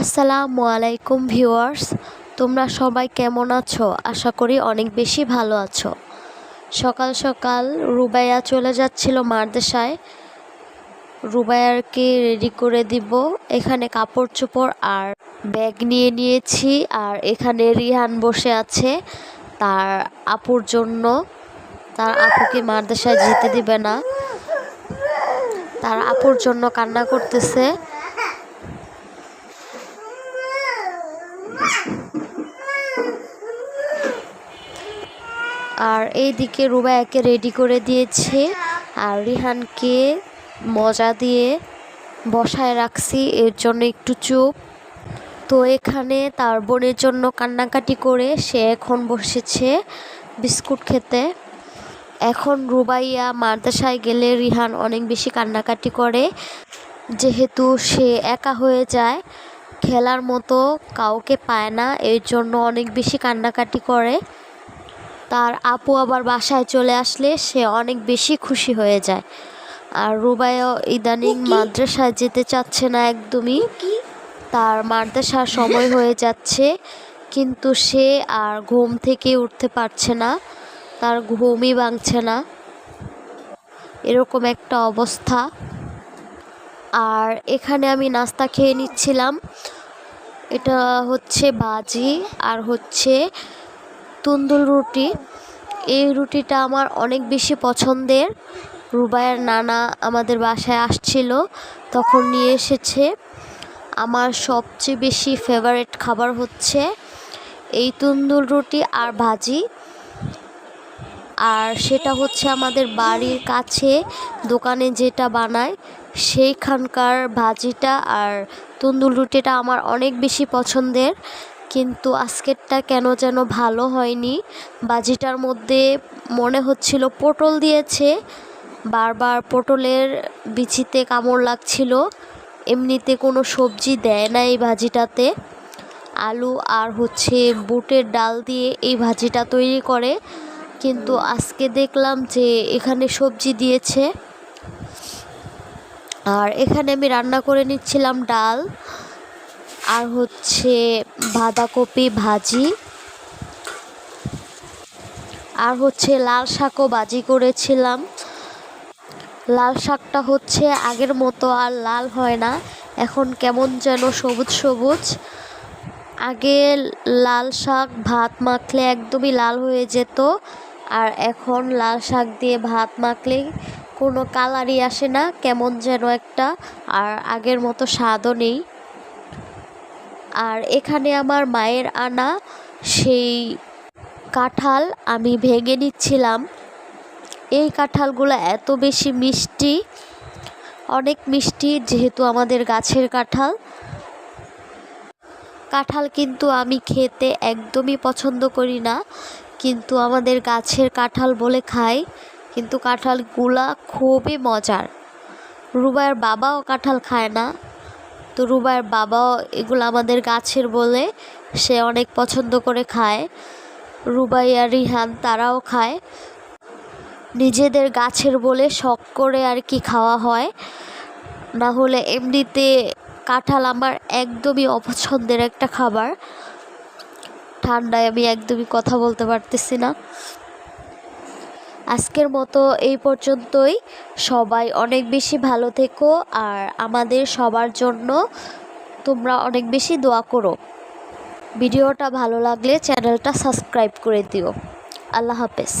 আসসালামু আলাইকুম ভিউয়ার্স, তোমরা সবাই কেমন আছো? আশা করি অনেক বেশি ভালো আছো। সকাল সকাল রুবাইয়া চলে যাচ্ছিল মারদেশায় রুবাইয়ারকে রেডি করে দিব। এখানে কাপড় চোপড় আর ব্যাগ নিয়ে নিয়েছি আর এখানে রিহান বসে আছে তার আপুর জন্য। তার আপুকে মারদেশায় যেতে দিবে না। তার আপুর জন্য কান্না করতেছে। আর এই এইদিকে রুবায়াকে রেডি করে দিয়েছে। আর রিহানকে মজা দিয়ে বসায় রাখছি, এর জন্য একটু চুপ। তো এখানে তার বোনের জন্য কান্নাকাটি করে সে এখন বসেছে বিস্কুট খেতে। এখন রুবাইয়া মাদ্রাসায় গেলে রিহান অনেক বেশি কান্নাকাটি করে। যেহেতু সে একা হয়ে যায়, খেলার মতো কাউকে পায় না, এর জন্য অনেক বেশি কান্নাকাটি করে। তার আপু আবার বাসায় চলে আসলে সে অনেক বেশি খুশি হয়ে যায়। আর রুবাইও ইদানিং মাদ্রাসায় যেতে চাচ্ছে না একদমই। তার মাদ্রাসার সময় হয়ে যাচ্ছে কিন্তু সে আর ঘুম থেকে উঠতে পারছে না। তার ঘুমই ভাঙছে না। এরকম একটা অবস্থা। আর এখানে আমি নাস্তা খেয়ে নিচ্ছিলাম। এটা হচ্ছে বাজি আর হচ্ছে তুন্দুল রুটি। এই রুটিটা আমার অনেক বেশি পছন্দের। রুবাইয়ের নানা আমাদের বাসায় আসছিল, তখন নিয়ে এসেছে। আমার সবচেয়ে বেশি ফেভারেট খাবার হচ্ছে এই তুন্দুল রুটি আর ভাজি। আর সেটা হচ্ছে আমাদের বাড়ির কাছে দোকানে যেটা বানায়, সেইখানকার ভাজিটা আর তন্দুর রুটিটা আমার অনেক বেশি পছন্দের। কিন্তু আজকেরটা কেন যেন ভালো হয়নি। বাজিটার মধ্যে মনে হচ্ছিল পটল দিয়েছে। বারবার পটলের বিচিতে কামড় লাগছিল। এমনিতে কোনো সবজি দেয় না এই ভাজিটাতে। আলু আর হচ্ছে বুটের ডাল দিয়ে এই ভাজিটা তৈরি করে। কিন্তু আজকে দেখলাম যে এখানে সবজি দিয়েছে। আর এখানে আমি রান্না করে নিচ্ছিলাম ডাল। আর হচ্ছে বাঁধাকপি ভাজি। আর হচ্ছে লাল শাকও বাজি করেছিলাম। লাল শাকটা হচ্ছে আগের মতো আর লাল হয় না। এখন কেমন যেন সবুজ সবুজ। আগে লাল শাক ভাত মাখলে একদমই লাল হয়ে যেত। আর এখন লাল শাক দিয়ে ভাত মাখলে কোনো কালারই আসে না, কেমন যেন একটা। আর আগের মতো স্বাদও নেই। আর এখানে আমার মায়ের আনা, সেই কাঁঠাল আমি ভেঙে নিচ্ছিলাম। এই কাঁঠালগুলো এত বেশি মিষ্টি, অনেক মিষ্টি যেহেতু আমাদের গাছের কাঁঠাল। কাঁঠাল কিন্তু আমি খেতে একদমই পছন্দ করি না, কিন্তু আমাদের গাছের কাঁঠাল বলে খাই, কিন্তু কাঁঠালগুলা খুবই মজার। রুবাইয়ের বাবাও কাঁঠাল খায় না। তো রুবাইয়ের বাবাও এগুলো আমাদের গাছের বলে সে অনেক পছন্দ করে খায়। রুবাই আর রিহান তারাও খায়। নিজেদের গাছের বলে শখ করে আর কি খাওয়া হয়। না হলে এমনিতে কাঁঠাল আমার একদমই অপছন্দের একটা খাবার। ঠান্ডায় আমি একদমই কথা বলতে পারতেছি না। আজকের মতো এই পর্যন্তই। সবাই অনেক বেশি ভালো থেকো আর আমাদের সবার জন্য তোমরা অনেক বেশি দোয়া করো। ভিডিওটা ভালো লাগলে চ্যানেলটা সাবস্ক্রাইব করে দিও। আল্লাহ হাফেজ।